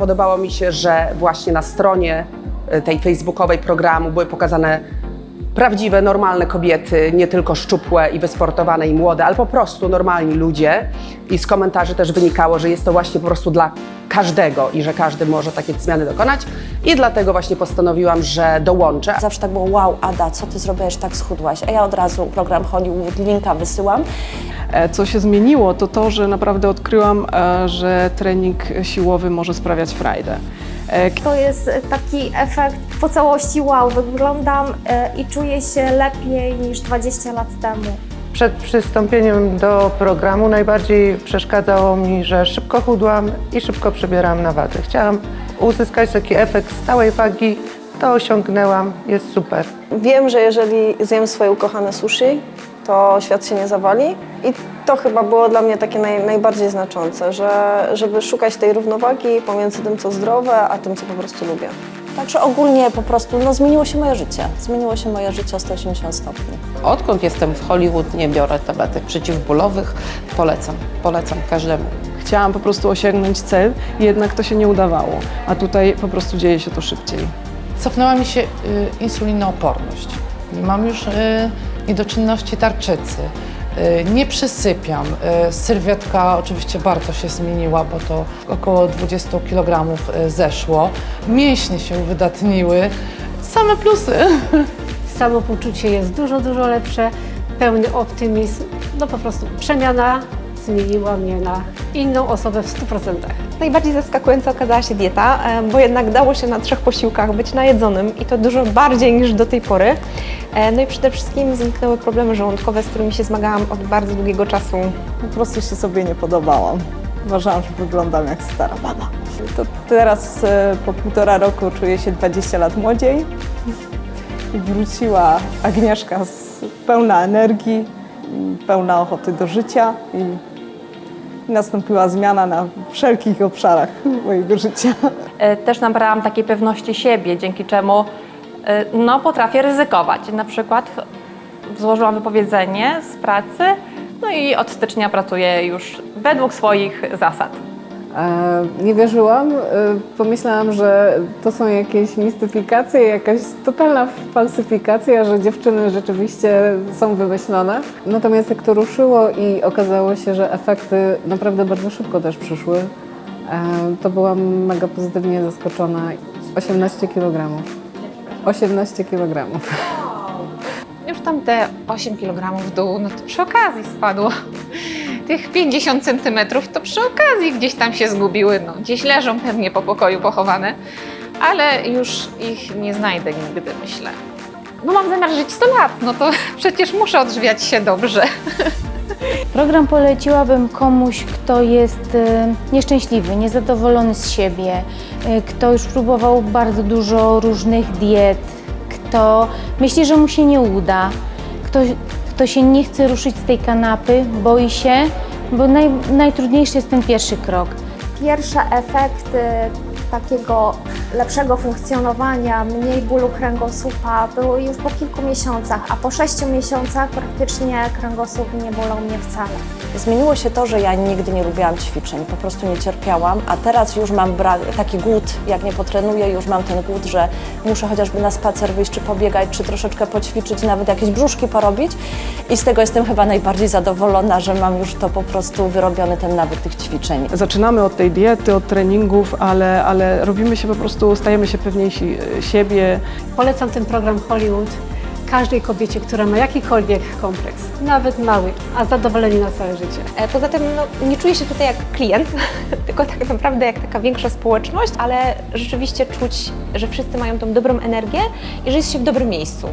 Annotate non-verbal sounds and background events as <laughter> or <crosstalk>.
Podobało mi się, że właśnie na stronie e, tej facebookowej programu były pokazane prawdziwe, normalne kobiety, nie tylko szczupłe i wysportowane i młode, ale po prostu normalni ludzie. I z komentarzy też wynikało, że jest to właśnie po prostu dla każdego i że każdy może takie zmiany dokonać. I dlatego właśnie postanowiłam, że dołączę. Zawsze tak było, wow, Ada, co ty zrobiłeś, tak schudłaś? A ja od razu program Hollywood linka wysyłam. E, Co się zmieniło, to to, że naprawdę odkryłam, e, że trening siłowy może sprawiać frajdę. E, To jest taki efekt po całości wow, wyglądam e, i czuję się lepiej niż 20 lat temu. Przed przystąpieniem do programu najbardziej przeszkadzało mi, że szybko chudłam i szybko przybierałam na wadze. Chciałam uzyskać taki efekt stałej wagi, to osiągnęłam, jest super. Wiem, że jeżeli zjem swoje ukochane sushi, to świat się nie zawali. I to chyba było dla mnie takie naj, najbardziej znaczące, że żeby szukać tej równowagi pomiędzy tym, co zdrowe, a tym, co po prostu lubię. Także ogólnie po prostu no, zmieniło się moje życie. Zmieniło się moje życie o 180 stopni. Odkąd jestem w Hollywood, nie biorę tabletek przeciwbólowych. Polecam, polecam każdemu. Chciałam po prostu osiągnąć cel, jednak to się nie udawało, a tutaj po prostu dzieje się to szybciej. Cofnęła mi się y, insulinooporność. Mam już y, niedoczynności tarczycy. Y, nie przysypiam. Y, sylwetka oczywiście bardzo się zmieniła, bo to około 20 kg y, zeszło. Mięśnie się wydatniły. Same plusy. <laughs> samopoczucie jest dużo, dużo lepsze, pełny optymizm. No po prostu przemiana zmieniła mnie na inną osobę w 100%. Najbardziej zaskakująca okazała się dieta, bo jednak dało się na trzech posiłkach być najedzonym i to dużo bardziej niż do tej pory. E, No i przede wszystkim zniknęły problemy żołądkowe, z którymi się zmagałam od bardzo długiego czasu. Po prostu się sobie nie podobałam. Uważałam, że wyglądam jak stara baba. To teraz e, po półtora roku czuję się 20 lat młodziej. I wróciła Agnieszka z pełna energii, pełna ochoty do życia i nastąpiła zmiana na wszelkich obszarach mojego życia. E, też nabrałam takiej pewności siebie, dzięki czemu e, no, potrafię ryzykować. Na przykład złożyłam wypowiedzenie z pracy, no i od stycznia pracuję już według swoich zasad. Nie wierzyłam. E, Pomyślałam, że to są jakieś mistyfikacje, jakaś totalna falsyfikacja, że dziewczyny rzeczywiście są wymyślone. Natomiast jak to ruszyło i okazało się, że efekty naprawdę bardzo szybko też przyszły, e, to byłam mega pozytywnie zaskoczona. 18 kg. 18 kg. Już tam te 8 kg w dół, no to przy okazji spadło. Tych 50 centymetrów to przy okazji gdzieś tam się zgubiły, no gdzieś leżą pewnie po pokoju pochowane, ale już ich nie znajdę nigdy, myślę. No mam zamiar żyć 100 lat, no to <laughs> przecież muszę odżywiać się dobrze. <laughs> Program poleciłabym komuś, kto jest e, nieszczęśliwy, niezadowolony z siebie, e, kto już próbował bardzo dużo różnych diet, kto myśli, że mu się nie uda, kto, kto się nie chce ruszyć z tej kanapy, boi się, bo naj, najtrudniejszy jest ten pierwszy krok. Pierwsze efekty takiego lepszego funkcjonowania, mniej bólu kręgosłupa były już po kilku miesiącach, a po sześciu miesiącach praktycznie kręgosłup nie bolał mnie wcale. Zmieniło się to, że ja nigdy nie lubiłam ćwiczeń, po prostu nie cierpiałam, a teraz już mam taki głód, jak nie potrenuję, już mam ten głód, że muszę chociażby na spacer wyjść, czy pobiegać, czy troszeczkę poćwiczyć, nawet jakieś brzuszki porobić i z tego jestem chyba najbardziej zadowolona, że mam już to po prostu wyrobiony ten nawyk tych ćwiczeń. Zaczynamy od tej diety, od treningów, ale, ale robimy się po prostu, stajemy się pewniejsi e, siebie, Polecam ten program Hollywood każdej kobiecie, która ma jakikolwiek kompleks, nawet mały, a zadowoleni na całe życie. E, Poza tym no, nie czuję się tutaj jak klient, <laughs> tylko tak naprawdę jak taka większa społeczność, ale rzeczywiście czuć, że wszyscy mają tą dobrą energię i że jest się w dobrym miejscu.